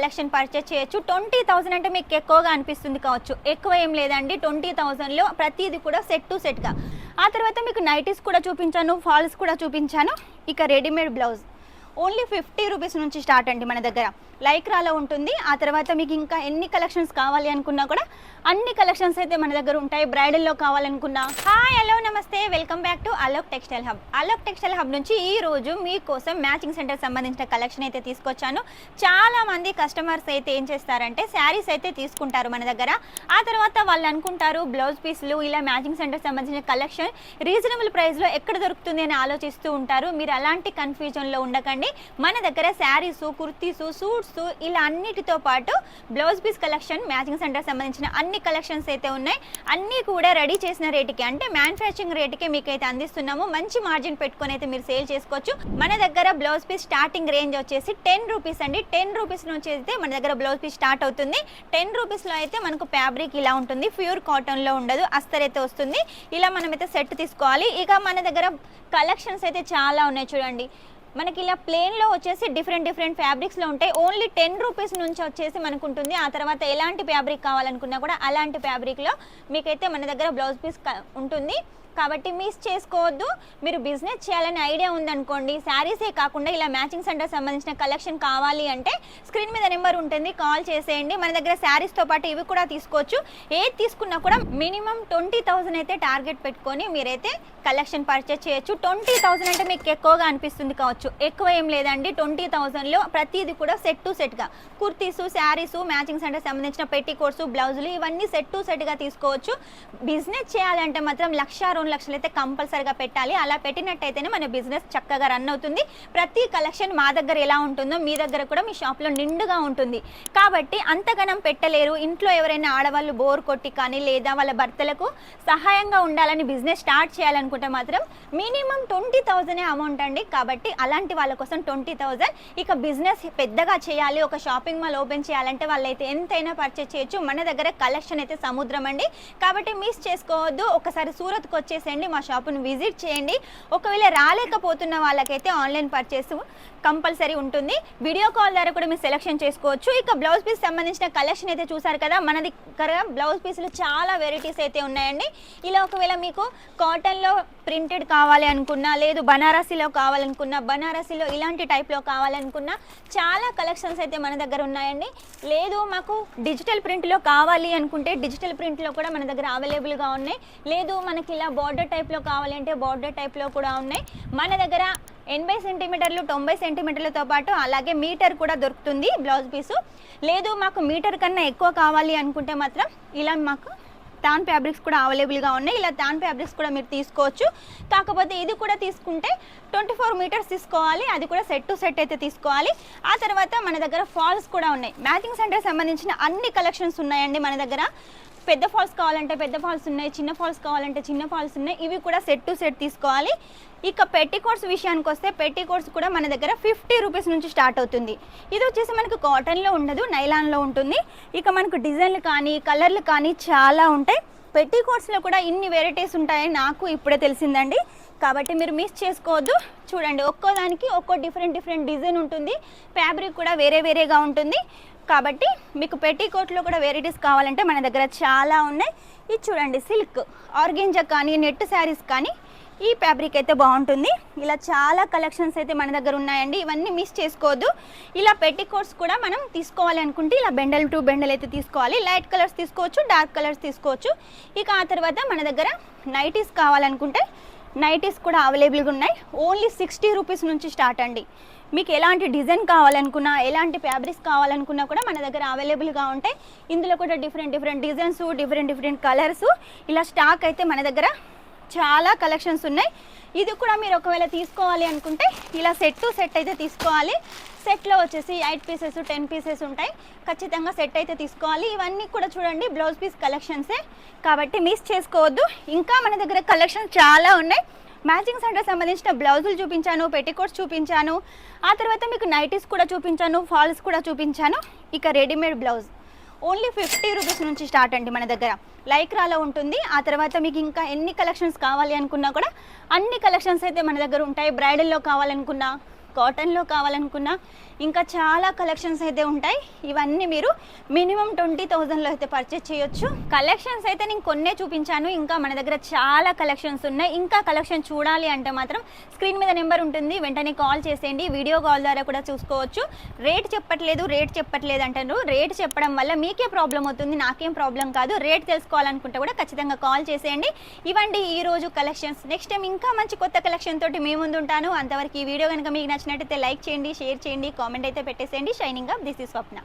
Collection purchase చేయొచ్చు. Twenty thousand అంటే మీకు ఎక్కువగా అనిపిస్తుంది కావచ్చు. ఎక్కువ ఏం లేదండి. ట్వంటీ థౌసండ్లో ప్రతిదీ కూడా సెట్ టు సెట్గా ఆ తర్వాత మీకు నైటీస్ కూడా చూపించాను ఫాల్స్ కూడా చూపించాను. ఇక readymade blouse only fifty rupees నుంచి స్టార్ట్ అండి మన దగ్గర. లైక్రాలో ఉంటుంది. ఆ తర్వాత మీకు ఇంకా ఎన్ని కలెక్షన్స్ కావాలి అనుకున్నా కూడా అన్ని కలెక్షన్స్ అయితే మన దగ్గర ఉంటాయి. బ్రైడల్లో కావాలనుకున్నా. హాయ్ హలో నమస్తే. Welcome back to Alok textile hub. Alok textile hub నుంచి ఈ రోజు మీకోసం మ్యాచింగ్ సెంటర్ సంబంధించిన కలెక్షన్ అయితే తీసుకొచ్చాను. చాలా మంది కస్టమర్స్ అయితే ఏం చేస్తారంటే శారీస్ అయితే తీసుకుంటారు మన దగ్గర. ఆ తర్వాత వాళ్ళు అనుకుంటారు బ్లౌజ్ పీస్లు ఇలా మ్యాచింగ్ సెంటర్ సంబంధించిన కలెక్షన్ రీజనబుల్ ప్రైస్లో ఎక్కడ దొరుకుతుంది అని ఆలోచిస్తూ ఉంటారు. మీరు అలాంటి కన్ఫ్యూజన్లో ఉండకండి. మన దగ్గర శారీసు కుర్తీసు సూట్స్ ఇలా అన్నిటితో పాటు blouse piece collection matching centre సంబంధించిన అన్ని కలెక్షన్స్ అయితే ఉన్నాయి. అన్నీ కూడా రెడీ చేసిన రేటుకి అంటే మ్యానుఫ్యాక్చరింగ్ రేటుకి మీకైతే అందిస్తున్నాము. మంచి మార్జిన్ పెట్టుకొని అయితే మీరు సేల్ చేసుకోవచ్చు. మన దగ్గర బ్లౌజ్ పీస్ స్టార్టింగ్ రేంజ్ వచ్చేసి టెన్ రూపీస్ అండి. టెన్ రూపీస్ నుంచి అయితే మన దగ్గర బ్లౌజ్ పీస్ స్టార్ట్ అవుతుంది. టెన్ రూపీస్లో అయితే మనకు ఫ్యాబ్రిక్ ఇలా ఉంటుంది. ప్యూర్ కాటన్లో ఉండదు. అస్తర్ అయితే వస్తుంది. ఇలా మనమైతే సెట్ తీసుకోవాలి. ఇక మన దగ్గర కలెక్షన్స్ అయితే చాలా ఉన్నాయి చూడండి. మనకి ఇలా ప్లేన్లో వచ్చేసి డిఫరెంట్ డిఫరెంట్ ఫ్యాబ్రిక్స్లో ఉంటాయి. ఓన్లీ టెన్ రూపీస్ నుంచి వచ్చేసి మనకు ఉంటుంది ఆ తర్వాత ఎలాంటి ఫ్యాబ్రిక్ కావాలనుకున్నా కూడా అలాంటి ఫ్యాబ్రిక్లో మీకైతే మన దగ్గర బ్లౌజ్ పీస్ ఉంటుంది. కాబట్టి మిస్ చేసుకోవద్దు. మీరు బిజినెస్ చేయాలని ఐడియా ఉందనుకోండి శారీసే కాకుండా ఇలా మ్యాచింగ్ సెంటర్ సంబంధించిన కలెక్షన్ కావాలి అంటే స్క్రీన్ మీద నెంబర్ ఉంటుంది కాల్ చేసేయండి. మన దగ్గర శారీస్తో పాటు ఇవి కూడా తీసుకోవచ్చు. ఏది తీసుకున్నా కూడా మినిమం ట్వంటీ థౌసండ్ అయితే టార్గెట్ పెట్టుకొని మీరైతే కలెక్షన్ పర్చేస్ చేయొచ్చు. ట్వంటీ థౌసండ్ అంటే మీకు ఎక్కువగా అనిపిస్తుంది కావచ్చు. ఎక్కువ ఏం లేదండి. ట్వంటీ థౌసండ్లో ప్రతిదీ కూడా సెట్ టు సెట్గా కుర్తీసు శారీసు మ్యాచింగ్ సెంటర్ సంబంధించిన పెట్టి కోర్సు బ్లౌజులు ఇవన్నీ సెట్ టు సెట్గా తీసుకోవచ్చు. బిజినెస్ చేయాలంటే మాత్రం లక్ష రెండు లక్షలు అయితే కంపల్సరిగా పెట్టాలి. అలా పెట్టినట్టయితేనే మన బిజినెస్ చక్కగా రన్ అవుతుంది. ప్రతి కలెక్షన్ మా దగ్గర ఎలా ఉంటుందో మీ దగ్గర కూడా మీ షాప్లో నిండుగా ఉంటుంది. కాబట్టి అంతగనం పెట్టలేరు. ఇంట్లో ఎవరైనా ఆడవాళ్ళు బోర్ కొట్టి కానీ లేదా వాళ్ళ భర్తలకు సహాయంగా ఉండాలని బిజినెస్ స్టార్ట్ చేయాలనుకుంటే మాత్రం మినిమం ట్వంటీ థౌజండ్ అమౌంట్ అండి. కాబట్టి అలాంటి వాళ్ళ కోసం ట్వంటీ థౌజండ్. ఇక బిజినెస్ పెద్దగా చేయాలి. ఒక షాపింగ్ మాల్ ఓపెన్ చేయాలంటే వాళ్ళైతే ఎంతైనా పర్చేస్ చేయొచ్చు. మన దగ్గర కలెక్షన్ అయితే సముద్రం అండి. కాబట్టి మిస్ చేసుకోవద్దు. ఒకసారి సూరత్కి చేసేయండి మా షాపును విజిట్ చేయండి. ఒకవేళ రాలేకపోతున్న వాళ్ళకైతే ఆన్లైన్ పర్చేస్ కంపల్సరీ ఉంటుంది. వీడియో కాల్ ద్వారా కూడా మీరు సెలెక్షన్ చేసుకోవచ్చు. ఇక బ్లౌజ్ పీస్ సంబంధించిన కలెక్షన్ అయితే చూసారు కదా మన దగ్గర బ్లౌజ్ పీసులు చాలా వెరైటీస్ అయితే ఉన్నాయండి. ఇలా ఒకవేళ మీకు కాటన్లో ప్రింటెడ్ కావాలి అనుకున్నా లేదు బనారసీలో కావాలనుకున్నా బనారసీలో ఇలాంటి టైప్లో కావాలనుకున్నా చాలా కలెక్షన్స్ అయితే మన దగ్గర ఉన్నాయండి. లేదు మాకు డిజిటల్ ప్రింట్లో కావాలి అనుకుంటే డిజిటల్ ప్రింట్లో కూడా మన దగ్గర అవైలబుల్గా ఉన్నాయి. లేదు మనకి ఇలా బార్డర్ టైప్లో కావాలి అంటే బార్డర్ టైప్లో కూడా ఉన్నాయి. మన దగ్గర ఎనభై సెంటీమీటర్లు తొంభై సెంటీమీటర్లతో పాటు అలాగే మీటర్ కూడా దొరుకుతుంది బ్లౌజ్ పీసు. లేదు మాకు మీటర్ కన్నా ఎక్కువ కావాలి అనుకుంటే మాత్రం ఇలా మాకు తాన్ ఫ్యాబ్రిక్స్ కూడా అవైలబుల్గా ఉన్నాయి. ఇలా థాన్ ఫ్యాబ్రిక్స్ కూడా మీరు తీసుకోవచ్చు. కాకపోతే ఇది కూడా తీసుకుంటే ట్వంటీ ఫోర్ మీటర్స్ తీసుకోవాలి. అది కూడా సెట్ టు సెట్ అయితే తీసుకోవాలి. ఆ తర్వాత మన దగ్గర ఫాల్స్ కూడా ఉన్నాయి. మ్యాచింగ్ సెంటర్ సంబంధించిన అన్ని కలెక్షన్స్ ఉన్నాయండి మన దగ్గర. పెద్ద ఫాల్స్ కావాలంటే పెద్ద ఫాల్స్ ఉన్నాయి చిన్న ఫాల్స్ కావాలంటే చిన్న ఫాల్స్ ఉన్నాయి. ఇవి కూడా సెట్ టు సెట్ తీసుకోవాలి. ఇక పెట్టి కోర్స్ విషయానికి వస్తే పెట్టి కోర్స్ కూడా మన దగ్గర ఫిఫ్టీ రూపీస్ నుంచి స్టార్ట్ అవుతుంది. ఇది వచ్చేసి మనకు కాటన్లో ఉండదు నైలాన్లో ఉంటుంది. ఇక మనకు డిజైన్లు కానీ కలర్లు కానీ చాలా ఉంటాయి. పెట్టి కోర్స్లో కూడా ఇన్ని వెరైటీస్ ఉంటాయని నాకు ఇప్పుడే తెలిసిందండి. కాబట్టి మీరు మిస్ చేసుకోవద్దు. చూడండి ఒక్కో దానికి ఒక్కో డిఫరెంట్ డిఫరెంట్ డిజైన్ ఉంటుంది. ఫ్యాబ్రిక్ కూడా వేరే వేరేగా ఉంటుంది. కాబట్టి మీకు పెట్టికోట్లో కూడా వెరైటీస్ కావాలంటే మన దగ్గర చాలా ఉన్నాయి. ఇది చూడండి సిల్క్. ఆర్గెంజా కానీ నెట్ శారీస్ కానీ ఈ ఫ్యాబ్రిక్ అయితే బాగుంటుంది. ఇలా చాలా కలెక్షన్స్ అయితే మన దగ్గర ఉన్నాయండి. ఇవన్నీ మిస్ చేసుకోవద్దు. ఇలా పెట్టికోట్స్ కూడా మనం తీసుకోవాలి అనుకుంటే ఇలా బెండల్ టు బెండల్ అయితే తీసుకోవాలి. లైట్ కలర్స్ తీసుకోవచ్చు డార్క్ కలర్స్ తీసుకోవచ్చు. ఇక ఆ తర్వాత మన దగ్గర నైటీస్ కావాలనుకుంటే నైటీస్ కూడా అవైలబుల్గా ఉన్నాయి. ఓన్లీ సిక్స్టీ రూపీస్ నుంచి స్టార్ట్ అండి. మీకు ఎలాంటి డిజైన్ కావాలనుకున్నా ఎలాంటి ఫ్యాబ్రిక్స్ కావాలనుకున్నా కూడా మన దగ్గర అవైలబుల్గా ఉంటాయి. ఇందులో కూడా different different designs different different colours. ఇలా స్టాక్ అయితే మన దగ్గర చాలా కలెక్షన్స్ ఉన్నాయి. ఇది కూడా మీరు ఒకవేళ తీసుకోవాలి అనుకుంటే ఇలా సెట్ టు సెట్ అయితే తీసుకోవాలి. సెట్లో వచ్చేసి ఎయిట్ పీసెస్ టెన్ పీసెస్ ఉంటాయి. ఖచ్చితంగా సెట్ అయితే తీసుకోవాలి. ఇవన్నీ కూడా చూడండి బ్లౌజ్ పీస్ కలెక్షన్సే. కాబట్టి మిస్ చేసుకోవద్దు. ఇంకా మన దగ్గర కలెక్షన్స్ చాలా ఉన్నాయి. మ్యాచింగ్ సెంటర్ సంబంధించిన బ్లౌజులు చూపించాను పెట్టికోట్స్ చూపించాను. ఆ తర్వాత మీకు నైటీస్ కూడా చూపించాను ఫాల్స్ కూడా చూపించాను. ఇక readymade blouse. Only fifty rupees నుంచి స్టార్ట్ అండి మన దగ్గర. లైక్రాలో ఉంటుంది. ఆ తర్వాత మీకు ఇంకా ఎన్ని కలెక్షన్స్ కావాలి అనుకున్నా కూడా అన్ని కలెక్షన్స్ అయితే మన దగ్గర ఉంటాయి. బ్రైడల్లో కావాలనుకున్నా కాటన్లో కావాలనుకున్నా ఇంకా చాలా కలెక్షన్స్ అయితే ఉంటాయి. ఇవన్నీ మీరు మినిమం ట్వంటీ థౌజండ్లో అయితే పర్చేస్ చేయొచ్చు. కలెక్షన్స్ అయితే నేను కొన్నే చూపించాను. ఇంకా మన దగ్గర చాలా కలెక్షన్స్ ఉన్నాయి. ఇంకా కలెక్షన్ చూడాలి అంటే మాత్రం స్క్రీన్ మీద నెంబర్ ఉంటుంది. వెంటనే కాల్ చేసేయండి. వీడియో కాల్ ద్వారా కూడా చూసుకోవచ్చు. రేట్ చెప్పట్లేదు రేట్ చెప్పట్లేదు అంటారు. రేట్ చెప్పడం వల్ల మీకే ప్రాబ్లం అవుతుంది నాకేం ప్రాబ్లం కాదు. రేట్ తెలుసుకోవాలనుకుంటే కూడా ఖచ్చితంగా కాల్ చేసేయండి. ఇవ్వండి ఈరోజు కలెక్షన్స్. నెక్స్ట్ టైం ఇంకా మంచి కొత్త కలెక్షన్ తోటి మేము ముందు ఉంటాను అంతవరకు ఈ వీడియో కనుక మీకు నచ్చినట్టయితే లైక్ చేయండి షేర్ చేయండి కామెంట్ అయితే పెట్టేసేయండి. Shining up this is Swapna